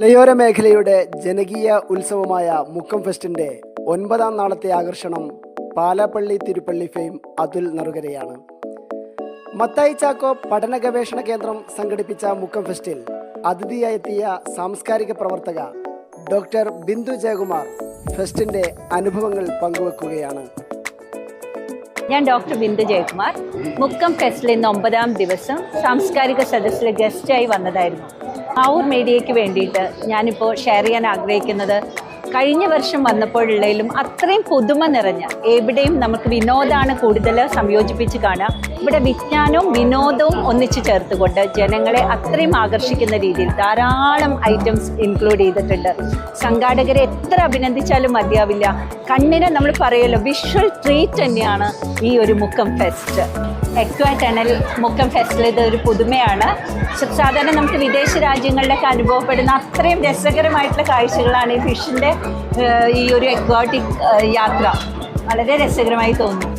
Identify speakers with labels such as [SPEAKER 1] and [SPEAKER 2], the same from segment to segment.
[SPEAKER 1] മലയോര മേഖലയുടെ ജനകീയ ഉത്സവമായ മുക്കം ഫെസ്റ്റിന്റെ ഒൻപതാം നാളത്തെ ആകർഷണം പാലാപ്പള്ളി തിരുപ്പള്ളി ഫെയിം അതുൽ നറുകരയാണ്. മത്തായി ചാക്കോ പഠന ഗവേഷണ കേന്ദ്രം സംഘടിപ്പിച്ച മുക്കം ഫെസ്റ്റിൽ അതിഥിയായെത്തിയ സാംസ്കാരിക പ്രവർത്തക ഡോക്ടർ ബിന്ദു ജയകുമാർ ഫെസ്റ്റിന്റെ അനുഭവങ്ങൾ പങ്കുവെക്കുകയാണ്.
[SPEAKER 2] ഞാൻ ഡോക്ടർ ബിന്ദു ജയകുമാർ. മുക്കം ഫെസ്റ്റിൽ ഇന്ന് ഒമ്പതാം ദിവസം സാംസ്കാരിക സദസ്സിലെ ഗസ്റ്റായി വന്നതായിരുന്നു. ആവൂർ മീഡിയയ്ക്ക് വേണ്ടിയിട്ട് ഞാനിപ്പോൾ ഷെയർ ചെയ്യാൻ ആഗ്രഹിക്കുന്നത് കഴിഞ്ഞ വർഷം വന്നപ്പോഴുള്ളതിലും അത്രയും പുതുമ നിറഞ്ഞ എവിടെയും നമുക്ക് വിനോദമാണ് കൂടുതൽ സംയോജിപ്പിച്ച് കാണാം ഇവിടെ വിജ്ഞാനവും വിനോദവും ഒന്നിച്ചു ചേർത്തുകൊണ്ട് ജനങ്ങളെ അത്രയും ആകർഷിക്കുന്ന രീതിയിൽ ധാരാളം ഐറ്റംസ് ഇൻക്ലൂഡ് ചെയ്തിട്ടുണ്ട്. സംഘാടകരെ എത്ര അഭിനന്ദിച്ചാലും മതിയാവില്ല. കണ്ണിനെ നമ്മൾ പറയുമല്ലോ വിഷ്വൽ ട്രീറ്റ് തന്നെയാണ് ഈ ഒരു Mukkam fest aqua tunnel Mukkam ഫെസ്റ്റിൽ ഇതൊരു പുതുമയാണ്. സാധാരണ നമുക്ക് വിദേശ രാജ്യങ്ങളിലൊക്കെ അനുഭവപ്പെടുന്ന അത്രയും രസകരമായിട്ടുള്ള കാഴ്ചകളാണ് ഈ ഫിഷിന്റെ ഈ ഒരു എക്വാട്ടിക് യാത്ര. വളരെ രസകരമായി തോന്നുന്നു.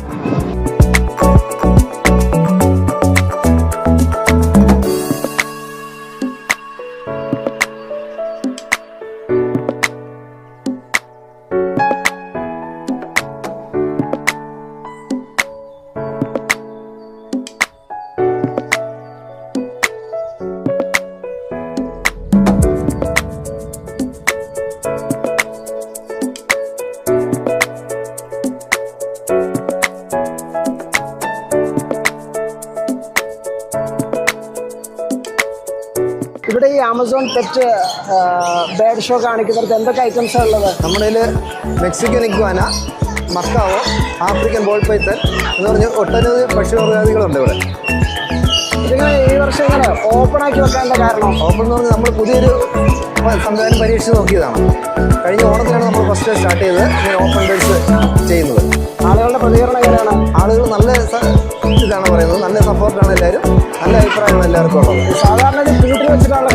[SPEAKER 1] ഇവിടെ ഈ ആമസോൺ പെറ്റ് ബേഡ് ഷോ കാണിക്കുന്നിടത്ത് എന്തൊക്കെ ഐറ്റംസാണ് ഉള്ളത്?
[SPEAKER 3] നമ്മുടെ Mexican iguana macaw African ball python എന്ന് പറഞ്ഞ് ഒട്ടനവധി പക്ഷിവർഗാദികളുണ്ട് ഇവിടെ.
[SPEAKER 1] ഇതിങ്ങനെ ഈ വർഷം ഇങ്ങനെ ഓപ്പൺ ആക്കി വെക്കാനുള്ള കാരണം?
[SPEAKER 3] ഓപ്പൺ എന്ന് പറഞ്ഞാൽ നമ്മൾ പുതിയൊരു സംവിധാനം പരീക്ഷിച്ച് നോക്കിയതാണ്. കഴിഞ്ഞ ഓണത്തിലാണ് നമ്മൾ ഫസ്റ്റ് സ്റ്റാർട്ട് ചെയ്തത്. ഇങ്ങനെ ഓപ്പൺ ബേസ് ചെയ്യുന്നത്.
[SPEAKER 1] ആളുകളുടെ പ്രതികരണം എങ്ങനെയാണ്?
[SPEAKER 3] ആളുകൾ നല്ല ഇതാണ് പറയുന്നത്. നല്ല സപ്പോർട്ടാണ് എല്ലാവരും. നല്ല അഭിപ്രായമാണ് എല്ലാവർക്കും ഉള്ളത്.
[SPEAKER 1] സാധാരണ വീട്ടിൽ വെച്ചിട്ടാണ്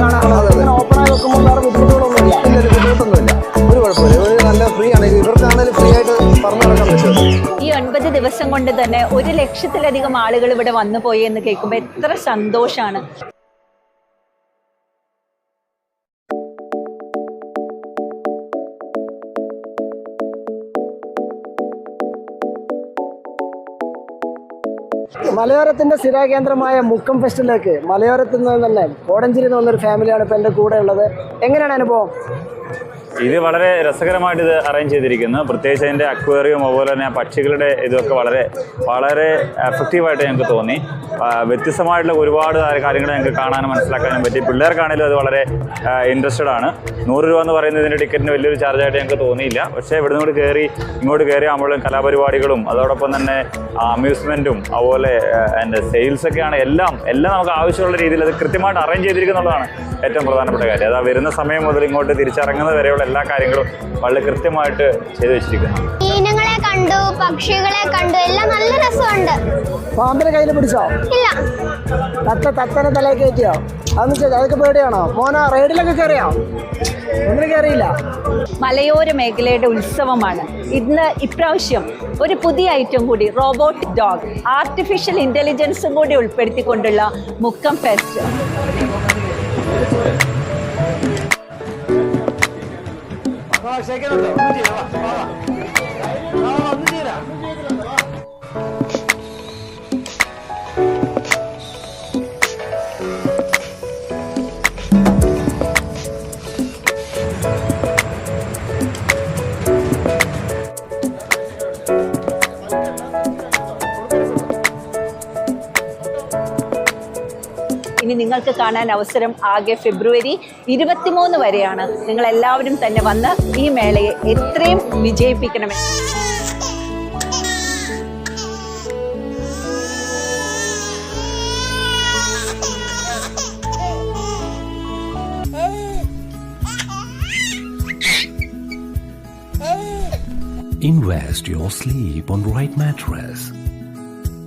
[SPEAKER 2] ദിവസം കൊണ്ട് തന്നെ ഒരു ലക്ഷത്തിലധികം ആളുകൾ ഇവിടെ വന്നു പോയി എന്ന് കേൾക്കുമ്പോൾ എത്ര സന്തോഷമാണ്
[SPEAKER 1] മലയോരത്തിന്റെ സ്ഥിരാകേന്ദ്രമായ മുക്കം ഫെസ്റ്റിലേക്ക് മലയോരത്തിൽ നിന്ന് തന്നെ കോടഞ്ചേരി എന്ന് പറഞ്ഞൊരു ഫാമിലിയാണ് ഇപ്പൊ എന്റെ കൂടെ ഉള്ളത്. എങ്ങനെയാണ് അനുഭവം?
[SPEAKER 4] ഇത് വളരെ രസകരമായിട്ട് ഇത് അറേഞ്ച് ചെയ്തിരിക്കുന്നു. പ്രത്യേകിച്ച് അതിന്റെ അക്വേറിയം അതുപോലെ തന്നെ പക്ഷികളുടെ ഇതൊക്കെ വളരെ വളരെ എഫക്റ്റീവായിട്ട് ഞങ്ങൾക്ക് തോന്നി. വ്യത്യസ്തമായിട്ടുള്ള ഒരുപാട് കാര്യങ്ങൾ ഞങ്ങൾക്ക് കാണാനും മനസ്സിലാക്കാനും പറ്റി. പിള്ളേർക്കാണെങ്കിലും അത് വളരെ ഇൻട്രസ്റ്റഡ് ആണ്. നൂറ് രൂപ എന്ന് പറയുന്നത് ഇതിന്റെ ടിക്കറ്റിന് വലിയൊരു ചാർജായിട്ട് ഞങ്ങൾക്ക് തോന്നിയില്ല. പക്ഷേ ഇവിടെ നിന്ന് കയറി ഇങ്ങോട്ട് കയറി ആകുമ്പോഴും കലാപരിപാടികളും അതോടൊപ്പം തന്നെ അമ്യൂസ്മെന്റും അതുപോലെ എന്റെ സെയിൽസൊക്കെയാണ് എല്ലാം എല്ലാം നമുക്ക് ആവശ്യമുള്ള രീതിയിൽ അത് കൃത്യമായിട്ട് അറേഞ്ച് ചെയ്തിരിക്കുന്നുള്ളതാണ് ഏറ്റവും പ്രധാനപ്പെട്ട കാര്യം. അതാ വരുന്ന സമയം മുതൽ ഇങ്ങോട്ട് തിരിച്ചിറങ്ങുന്നത് വരെയുള്ള എല്ലാ കാര്യങ്ങളും വളരെ കൃത്യമായിട്ട് ചെയ്തു വെച്ചിരിക്കുന്നു.
[SPEAKER 5] മീനുകളെ കണ്ടു പക്ഷികളെ കണ്ടു എല്ലാം നല്ല രസമുണ്ട്.
[SPEAKER 1] പാമ്പിനെ കയ്യിൽ പിടിച്ചോ?
[SPEAKER 5] ഇല്ല.
[SPEAKER 1] തത്ത തത്തനെ തലയിൽ കയറ്റിയോ? അതൊന്നും ചെയ്ത അതൊക്കെ പേടിയാണോ? മോന റൈഡിലൊക്കെ കയറിയോ? ഒന്നിനും കയറിയില്ല.
[SPEAKER 2] മലയോര മേഖലയുടെ ഉത്സവമാണ്. ഇന്ന് ഇപ്രാവശ്യം ഒരു പുതിയ ഐറ്റം കൂടി റോബോട്ടിക് ഡോഗ് ആർട്ടിഫിഷ്യൽ ഇന്റലിജൻസും കൂടി ഉൾപ്പെടുത്തിക്കൊണ്ടുള്ള മുക്കം ഫെസ്റ്റ് 谁跟他走 kira, 忘了 ഇനി നിങ്ങൾക്ക് കാണാൻ അവസരം ആകെ ഫെബ്രുവരി ഇരുപത്തിമൂന്ന് വരെയാണ് നിങ്ങൾ എല്ലാവരും തന്നെ വന്ന് ഈ മേളയെ എത്രയും വിജയിപ്പിക്കണമെന്ന്
[SPEAKER 6] Invest your sleep on right mattress.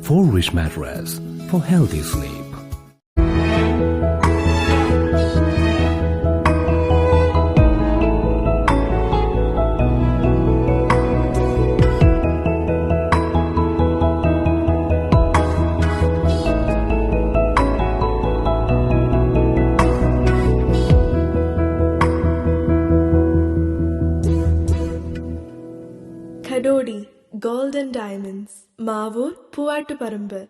[SPEAKER 6] For rich mattress for healthy sleep.
[SPEAKER 7] ഖഡോഡി ഗോൾഡൻ ഡയമണ്ട്സ് മാവൂർ പൂവാട്ടുപറമ്പ്.